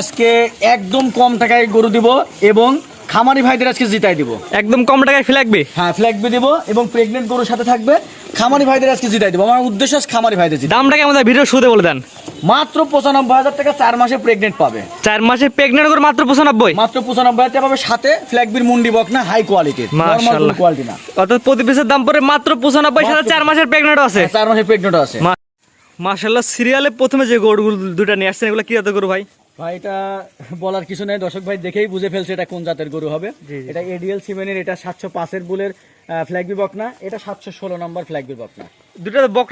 আজকে একদম কম টাকায় গরু দিব এবং খামারি ভাইদের আজকে জিতাই দিব। একদম কম টাকায় ফ্ল্যাগবে হ্যাঁ ফ্ল্যাগ বি দিব এবং প্রেগনেন্ট গরুর সাথে থাকবে। খামারি ভাইদের আজকে জিতাই দিব। আমার উদ্দেশ্য আছে খামারি ভাইদের জিতাই দামটা কি আমাদের ভিডিও শুরুতে বলে দেন। মাত্র পঁচানব্বই হাজার টাকা চার মাসে প্রেগনেন্ট পাবে। চার মাসে প্রেগনেন্ট করে মাত্র পঁচানব্বই? মাত্র পঁচানব্বই হাজার টাকা পাবে সাথে ফ্ল্যাগবির মুন্ডি বক না হাই কোয়ালিটির নর্মাল কোয়ালিটি না। অর্থাৎ প্রতি পিসের দাম পড়ে মাত্র পঁচানব্বই সাথে চার মাসের প্রেগনেন্ট আছে। চার মাসের প্রেগনেন্ট আছে। মাশাল্লাহ সিরিয়ালে প্রথমে যে গরুগুলো দুটা নিয়ে আসছেন এগুলো কি জাতের গরু ভাই? ভাই এটা বলার কিছু নেই। দর্শক ভাই দেখেই বুঝে ফেলছে এটা কোন জাতের গরু হবে। এটা এডিএল সিমেনের এটা সাতশো পাঁচের বুলের এটা সাতশো ষোলো নম্বর দুটা তো বক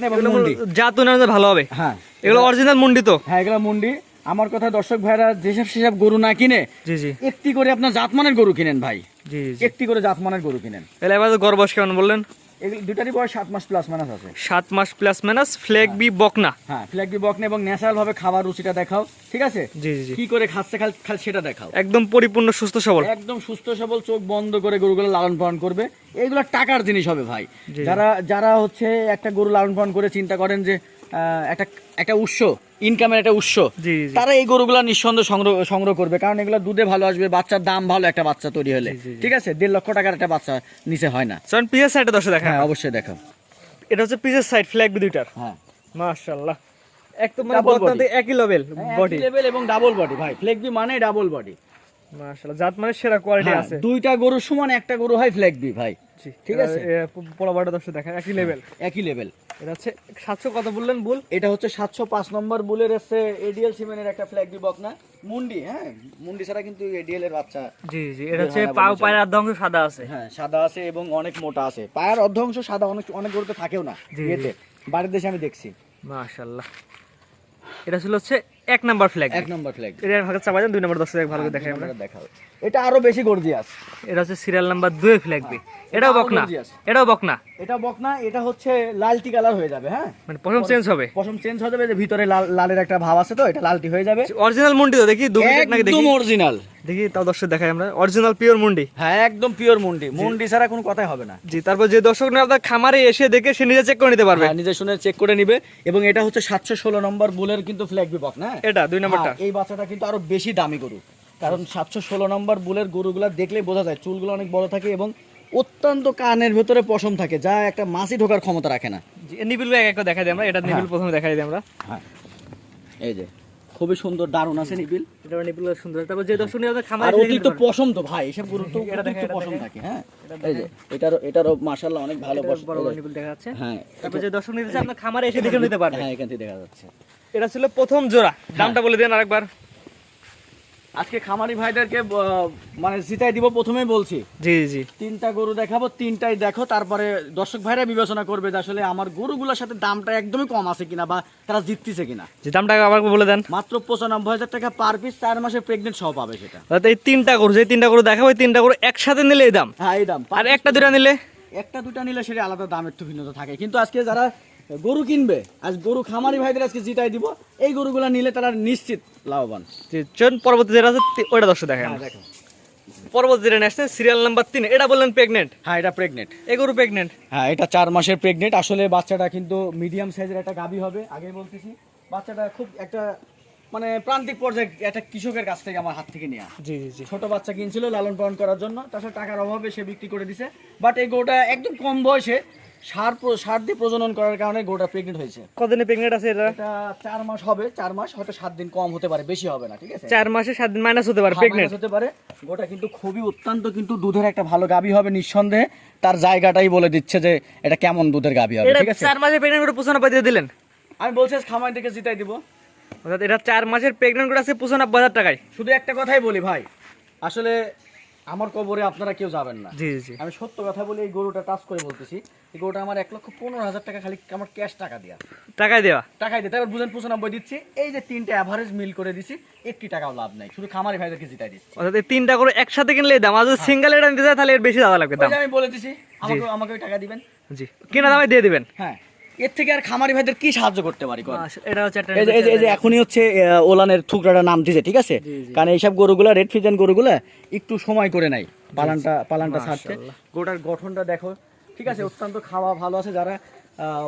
না এবং মুন্ডি। জাত ভালো হবে। হ্যাঁ। এগুলো অরিজিনাল মুন্ডি তো। হ্যাঁ এগুলো মুন্ডি। আমার কথা দর্শক ভাইরা যেসব সেসব গরু না কিনে জি জি। একটি করে আপনার জাতমানের গরু কিনেন ভাই। একটি করে জাতমানের গরু কিনেন। তাহলে এবার গড় বয়স কেমন বললেন? দুটারই বয়স সাত মাস প্লাস মাইনাস আছে। সাত মাস প্লাস মাইনাস ফ্ল্যাগ বি বকনা। হ্যাঁ ফ্ল্যাগ বি বকনা এবং ন্যাচারাল ভাবে খাবার রুচিটা দেখাও ঠিক আছে? জি জি কি করে খাচ্ছে খাল খাল সেটা দেখাও। একদম পরিপূর্ণ সুস্থ সবল। একদম সুস্থ সবল চোখ বন্ধ করে গরুগুলো লালন পালন করবে। এগুলো টাকার জিনিস হবে ভাই। যারা যারা হচ্ছে একটা গরু লালন পালন করে চিন্তা করেন যে একটা একটা উৎস ইনকামের একটা উৎস তারা এই গরুগুলা নিঃসন্দেহ সংগ্রহ সংগ্রহ করবে। কারণ এগুলো দুধে ভালো আসবে বাচ্চার দাম ভালো একটা বাচ্চা তৈরি হলে। ঠিক আছে? দেড় লক্ষ টাকার একটা বাচ্চা নিচে হয় না। সাইডে দশে দেখা হ্যাঁ অবশ্যই দেখো এটা হচ্ছে পিসের সাইড ফ্ল্যাগ দুইটার। হ্যাঁ। মাশাআল্লাহ। একদম মানে বর্তমানে একই লেভেল বডি লেভেল এবং ডাবল বডি ভাই ফ্লেগবি মানে ডাবল বডি মাশাআল্লাহ। জাত মানে সেরা কোয়ালিটি আছে। দুইটা গরু সমান একটা গরু হয় ফ্লেগবি ভাই। ঠিক আছে। পোলা বড় দশে দেখা একই লেভেল একই লেভেল এটা হচ্ছে সাতশো কত বললেন বল? এটা হচ্ছে সাতশো পাঁচ নম্বর বুলের এসছে এডিএল একটা ফ্ল্যাগ বক না? মুন্ডি হ্যাঁ? মুন্ডি ছাড়া কিন্তু এডিএল এর বাচ্চা জি জি এটা হচ্ছে পাও পায়ের আর্ধ সাদা আছে। হ্যাঁ সাদা আছে এবং অনেক মোটা আছে। পায়ের অর্ধাংশ সাদা অনেক অনেক গরুতে থাকেও না জি, বাড়ির দেশে আমি দেখছি। মাশাআল্লাহ। এটা ছিল হচ্ছে এক নাম্বার ফ্ল্যাগ এক নাম্বার ফ্ল্যাগ এটা ভাগে চাপা যান দুই নাম্বার ভালো করে দেখাই আমরা। দেখাও। এটা আরও বেশি গর্জিয়াস এটা হচ্ছে সিরিয়াল নাম্বার দুই ফ্ল্যাগ বি এটাও বকনা। এটাও বকনা। এটা বক না এটা হচ্ছে লালটি কালার হয়ে যাবে হ্যাঁ? মানে প্রথম চেঞ্জ হবে। পশম চেঞ্জ হয়ে যাবে যে ভিতরে লাল লালের একটা ভাব আছে তো এটা লালটি হয়ে যাবে। অরিজিনাল মুন্ডি তো দেখি ডুপ্লিকেট নাকি দেখি। একদম অরিজিনাল দেখি তাও দর্শক দেখাই আমরা। অরিজিনাল পিওর মুন্ডি। হ্যাঁ একদম পিওর মুন্ডি। মুন্ডি ছাড়া কোনো কথাই হবে না। জি তারপর যে দর্শক আপনার খামারে এসে দেখে সে নিজে চেক করে নিতে পারবে। হ্যাঁ, নিজে শুনে চেক করে নিবে। এবং এটা হচ্ছে সাতশো ষোলো নম্বর বুলের কিন্তু ফ্ল্যাগ বিপক না? এটা দুই নম্বরটা। হ্যাঁ, এই বাচ্চাটা কিন্তু আরও বেশি দামি গরু। কারণ সাতশো ষোলো নম্বর বুলের গরুগুলা দেখলেই বোঝা যায় চুলগুলো অনেক বড় থাকে এবং অত্যন্ত কানের ভেতরে পশম থাকে যা একটা মাছি ঢোকার ক্ষমতা রাখে না। নিবিল এক দেখাই দিই আমরা। এটা নিবিল প্রথমে দেখাই দিই আমরা। হ্যাঁ। এই যে। খুবই সুন্দর দারুণ আছে নিবিল এটা নিবিল সুন্দর তারপর যে দর্শক নিয়ে খামার আর পছন্দ অতিরিক্ত পশম তো ভাই এসব গরু তো এটা দেখে, অতিরিক্ত পশম থাকে হ্যাঁ? এই যে এটারও এটারও মাশাআল্লাহ অনেক ভালো পশম বড় বড় নিবিল দেখা যাচ্ছে। হ্যাঁ তারপর যে দর্শনীয় আছে আপনারা আপনার খামারে এসে দেখে নিতে পারবেন হ্যাঁ এখান থেকে দেখা যাচ্ছে। এটা ছিল প্রথম জোড়া। দামটা বলে দেন আরেকবার। আজকে খামারি ভাইদেরকে মানে জিতাই দিব প্রথমেই বলছি। জি জি তিনটা গরু দেখাবো তিনটাই দেখো তারপরে দর্শক ভাইরা বিবেচনা করবে যে আসলে আমার গরুগুলোর সাথে দামটা একদমই কম আছে কিনা বা তারা জিততেছে কিনা। যে দামটা আবার বলে দেন। মাত্র পঁচানব্বই হাজার টাকা পার পিস চার মাসে প্রেগনেন্ট সহ পাবে সেটা। এই তিনটা গরু যে তিনটা গরু দেখাবো এই তিনটা গরু একসাথে নিলে এই দাম? হ্যাঁ এই দাম। আর একটা দুটা নিলে? একটা দুটা নিলে সেটা আলাদা দামের তো ভিন্নতা থাকে। কিন্তু আজকে যারা গরু কিনবে। আজ গরু খামারি ভাইদের আজকে জিতাই দিব। এই গরুগুলা নিলে তারা নিশ্চিত লাভবান। চলুন পরবর্তী যেটা আছে ওইটা দর্শক দেখেন পরবর্তী যেটা নেক্সট সিরিয়াল নাম্বার তিন এটা বললেন প্রেগনেন্ট হ্যাঁ এটা প্রেগনেন্ট এই গরু প্রেগনেন্ট হ্যাঁ এটা চার মাসের প্রেগনেন্ট আসলে বাচ্চাটা কিন্তু মিডিয়াম সাইজের একটা গাবি হবে আগে বলতেছি। বাচ্চাটা খুব একটা মানে প্রান্তিক পর্যায়ে একটা কৃষকের কাছ থেকে আমার হাত থেকে নেওয়া জি জি জি। ছোট বাচ্চা কিনছিল লালন পালন করার জন্য। তাছাড়া টাকার অভাবে সে বিক্রি করে দিছে। বাট এই গরুটা একদম কম বয়সে সার সার দিয়ে প্রজনন করার কারণে গরুটা প্রেগনেন্ট হয়েছে। কতদিনে প্রেগনেন্ট আছে এটা এটা চার মাস হবে চার মাস হয়তো সাত দিন কম হতে পারে বেশি হবে না ঠিক আছে? চার মাসে সাত দিন মাইনাস হতে পারে হ্যাঁ, প্রেগনেন্ট হতে পারে। গোটা কিন্তু খুবই অত্যন্ত কিন্তু দুধের একটা ভালো গাবি হবে নিঃসন্দেহে। তার জায়গাটাই বলে দিচ্ছে যে এটা কেমন দুধের গাবি হবে ঠিক আছে? চার মাসে প্রেগনেন্ট করে পঁচানব্বই দিয়ে দিলেন? আমি বলছি খামার থেকে জিতাই দিব। অর্থাৎ এটা চার মাসের প্রেগনেন্ট করে আছে পঁচানব্বই হাজার টাকায়। শুধু একটা কথাই বলি ভাই আসলে আমার কবরে আপনারা কেউ যাবেন না। জি জি আমি সত্য কথা বলি এই গরুটা টাচ করে বলতেছি। এই গরুটা আমার এক লক্ষ পনেরো হাজার টাকা খালি আমার ক্যাশ টাকা দিয়া। টাকায় দেওয়া? টাকাই দিতে এবার বুঝেন পঁচানব্বই দিচ্ছি। এই যে তিনটে অ্যাভারেজ মিল করে দিছি একটি টাকাও লাভ নাই। শুধু খামারি ভাইদেরকে জিতাই দিচ্ছি। অর্থাৎ এই তিনটা করে একসাথে কিনলে দাম আর যদি সিঙ্গেল এটা নিতে যায় তাহলে এর বেশি দাদা লাগবে দাম। আমি বলে দিছি আমাকে আমাকে টাকা দিবেন। জি। কিনা দামে দিয়ে দিবেন। হ্যাঁ। এর থেকে আর খামারি ভাইদের কি সাহায্য করতে পারি এটা হচ্ছে এই যে এখনই হচ্ছে ওলানের থুকরাটা নাম দিছে ঠিক আছে? কারণ এইসব গরুগুলা রেড ফিজেন গরুগুলা একটু সময় করে নাই পালানটা পালানটা ছাড়তে। গোটার গঠনটা দেখো ঠিক আছে? অত্যন্ত খাওয়া ভালো আছে। যারা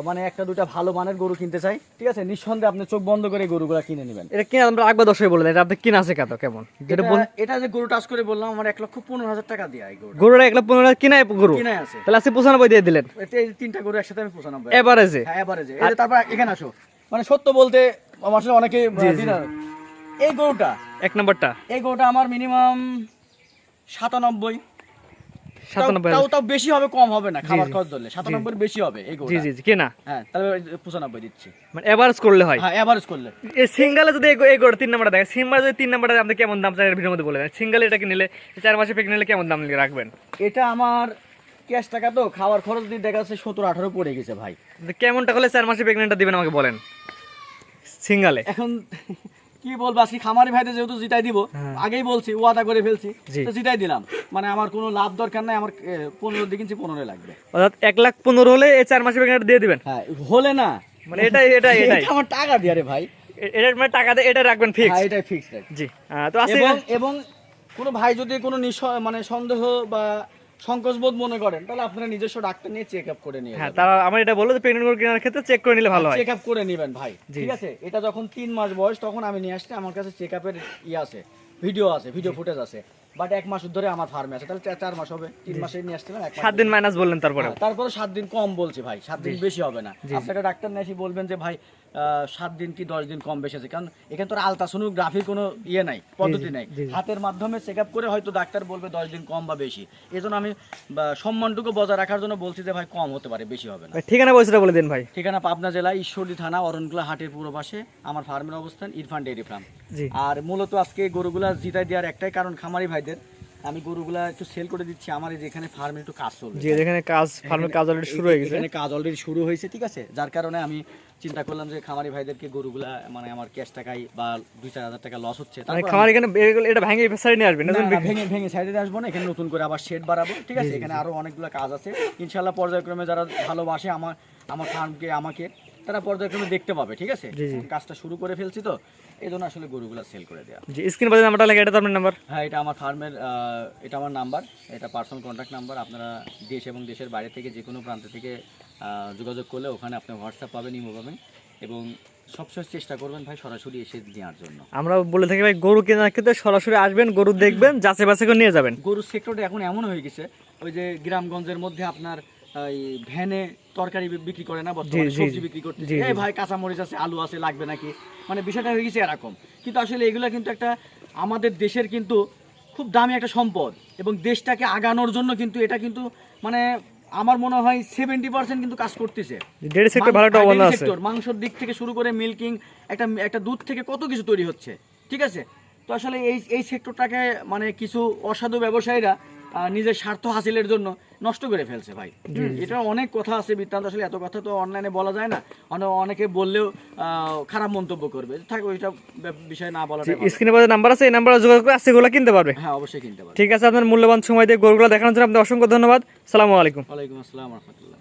মানে একটা দুটা ভালো মানের গরু কিনতে চাই। ঠিক আছে? নিঃসন্দেহে আপনি চোখ বন্ধ করে গরুগুলা কিনে নেবেন। এটা কি আমরা একবার দর্শক বলে এটা আপনি কিনা আছে কত কেমন? যেটা এটা- যে গরু টাচ করে বললাম আমার এক লক্ষ পনেরো হাজার টাকা দিয়ে এই গরু গরুটা এক লাখ পনেরো হাজার কিনাই গরু। কিনে আছে। তাহলে আজকে পঁচানব্বই দিয়ে দিলেন। তিনটা গরু একসাথে আমি পঁচানব্বই। এভারেজে হ্যাঁ এবারে তারপর এখানে আসো। মানে সত্য বলতে আমার আসলে অনেকে এই গরুটা এক নম্বরটা। এই গরুটা আমার মিনিমাম সাতানব্বই। সাতানব্বই তাও তাও বেশি হবে কম হবে না খাবার খরচ ধরলে বেশি হবে এই জি জি জি কিনা হ্যাঁ তাহলে ওই পঁচানব্বই দিচ্ছি। মানে এভারেজ করলে হয়। হ্যাঁ এভারেজ করলে। এই সিঙ্গালে যদি এই এই তিন নম্বরটা দেখে সিম্বার যদি তিন নম্বরটা আপনি কেমন দাম চাই ভিডিওর মধ্যে বলে দেন। সিঙ্গালে এটাকে নিলে চার মাসে পেক নিলে কেমন দাম রাখবেন? এটা আমার ক্যাশ টাকা তো খাওয়ার খরচ দিয়ে দেখা যাচ্ছে আঠারো পড়ে গেছে ভাই। কেমন টাকা হলে চার মাসে প্রেগনেন্টটা দিবেন আমাকে বলেন। সিঙ্গালে। এখন কি বলব? আজকে খামারি ভাইদের যেহেতু জিতাই দিব আগেই বলছি ওয়াদা করে ফেলছি। তো জিতাই দিলাম। মানে আমার কোনো লাভ দরকার নাই আমার পনেরো দিয়ে কিনছি পনেরো লাগবে। অর্থাৎ এক লাখ পনেরো হলে এই চার মাসে প্রেগনেন্ট দিয়ে দিবেন? হ্যাঁ হলে না। মানে এটাই এটাই এটাই। আমার টাকা দিয়ে রে ভাই। এ- এটার মানে টাকা দিয়ে এটা রাখবেন ফিক্স হ্যাঁ এটাই ফিক্স জি তো আছে এবং এবং কোনো ভাই যদি কোনো নিঃস- মানে সন্দেহ বা সংকোচ বোধ মনে করেন তাহলে আপনারা নিজস্ব ডাক্তার নিয়ে চেক আপ করে নিয়ে হ্যাঁ তারা আমার এটা বলল যে প্রেগনেন্ট গরু কেনার ক্ষেত্রে চেক করে নিলে ভালো হয়। চেক আপ করে নেবেন ভাই ঠিক আছে? এটা যখন তিন মাস বয়স তখন আমি নিয়ে আসছি আমার কাছে চেক আপের ইয়ে আছে। ভিডিও আছে ভিডিও ফুটেজ আছে। বাট এক মাস ধরে আমার ফার্মে আছে। তাহলে চার- মাস হবে তিন মাসে নিয়ে আসছিলাম এক সাত দিন মাইনাস বললেন তারপরে হ্যাঁ, তারপরে সাত দিন কম বলছি ভাই সাত দিন বেশি হবে না। আপনাকে ডাক্তার নিয়ে এসে বলবেন যে ভাই সাত দিন কি দশ দিন কম বেশি আছে? কারণ এখানে তো আলট্রাসোনোগ্রাফির কোনো ইয়ে নাই পদ্ধতি নাই। হাতের মাধ্যমে চেক আপ করে হয়তো ডাক্তার বলবে দশ দিন কম বা বেশি। এই জন্য আমি সম্মানটুকু বজায় রাখার জন্য বলছি যে ভাই কম হতে পারে বেশি হবে না। ঠিকানা বয়সটা বলে দিন ভাই। ঠিকানা পাবনা জেলা ঈশ্বরদী থানা অরণকুলা হাটের পূর্ব পাশে আমার ফার্মের অবস্থান ইরফান ডেয়ারি ফার্ম আর মূলত আজকে গরুগুলা জিতাই দেওয়ার একটাই কারণ খামারি ভাইদের। আমি গরুগুলা একটু সেল করে দিচ্ছি আমার এই যে এখানে ফার্মে একটু কাজ চলবে জি যেখানে কাজ ফার্মের কাজ অলরেডি শুরু হয়ে গেছে। এখানে কাজ অলরেডি শুরু হয়েছে ঠিক আছে? যার কারণে আমি চিন্তা করলাম যে খামারি ভাইদেরকে গরুগুলা মানে আমার ক্যাশ টাকায় বা দুই চার হাজার টাকা লস হচ্ছে মানে তারপর খামার এখানে এটা ভেঙে ফেসারি নিয়ে আসবেন না, ভেঙে ভেঙে সাইডে আসব না এখানে নতুন করে আবার শেড বাড়াবো ঠিক আছে? এখানে আরও অনেকগুলো কাজ আছে। ইনশাল্লাহ পর্যায়ক্রমে যারা ভালোবাসে আমার আমার ফার্মকে আমাকে তারা পর্যায়ক্রমে দেখতে পাবে ঠিক আছে। কাজটা শুরু করে ফেলছি তো এই জন্য আসলে গরুগুলা সেল করে দেওয়া জি স্ক্রিন বাজে নাম্বারটা লেখা এটা আপনার নাম্বার হ্যাঁ এটা আমার ফার্মের এটা আমার নাম্বার এটা পার্সোনাল কন্ট্যাক্ট নাম্বার আপনারা দেশ এবং দেশের বাইরে থেকে যে কোনো প্রান্ত থেকে যোগাযোগ করলে ওখানে আপনি হোয়াটসঅ্যাপ পাবেন ইমো পাবেন। এবং সবসময় চেষ্টা করবেন ভাই সরাসরি এসে নেওয়ার জন্য। আমরা বলে থাকি ভাই গরু কেনার ক্ষেত্রে সরাসরি আসবেন গরু দেখবেন যাচাই বাছাই করে নিয়ে যাবেন। গরুর সেক্টরটা এখন এমন হয়ে গেছে ওই যে গ্রামগঞ্জের মধ্যে আপনার এই ভ্যানে তরকারি বিক্রি করে না বর্তমানে সবজি বিক্রি করতে। এই ভাই কাঁচা মরিচ আছে আলু আছে লাগবে নাকি? মানে বিষয়টা হয়ে গেছে এরকম। কিন্তু আসলে এগুলো কিন্তু একটা আমাদের দেশের কিন্তু খুব দামি একটা সম্পদ এবং দেশটাকে আগানোর জন্য কিন্তু এটা কিন্তু মানে আমার মনে হয় সেভেন্টি পার্সেন্ট কিন্তু কাজ করতেছে। ডেড়ি সেক্টর ভালো একটা অবদান আছে। মাংসের দিক থেকে শুরু করে মিল্কিং একটা একটা দুধ থেকে কত কিছু তৈরি হচ্ছে ঠিক আছে? তো আসলে এই এই সেক্টরটাকে মানে কিছু অসাধু ব্যবসায়ীরা নিজের স্বার্থ হাসিলের জন্য নষ্ট করে ফেলছে ভাই। এটা অনেক কথা আছে বৃত্তান্ত আসলে এত কথা তো অনলাইনে বলা যায় না। অনেকে বললেও খারাপ মন্তব্য করবে। থাক ওইটা বিষয় না বলা। স্ক্রিনে বাজে নাম্বার আছে এই নাম্বারে যোগাযোগ করে আজকে এগুলো কিনতে পারবে। হ্যাঁ অবশ্যই কিনতে পারবে। ঠিক আছে আপনার মূল্যবান সময় দিয়ে গরুগুলো দেখানোর জন্য আপনার অসংখ্য ধন্যবাদ। সালামু আলাইকুম। ওয়ালাইকুম আসসালাম রহমতুল্লাহ।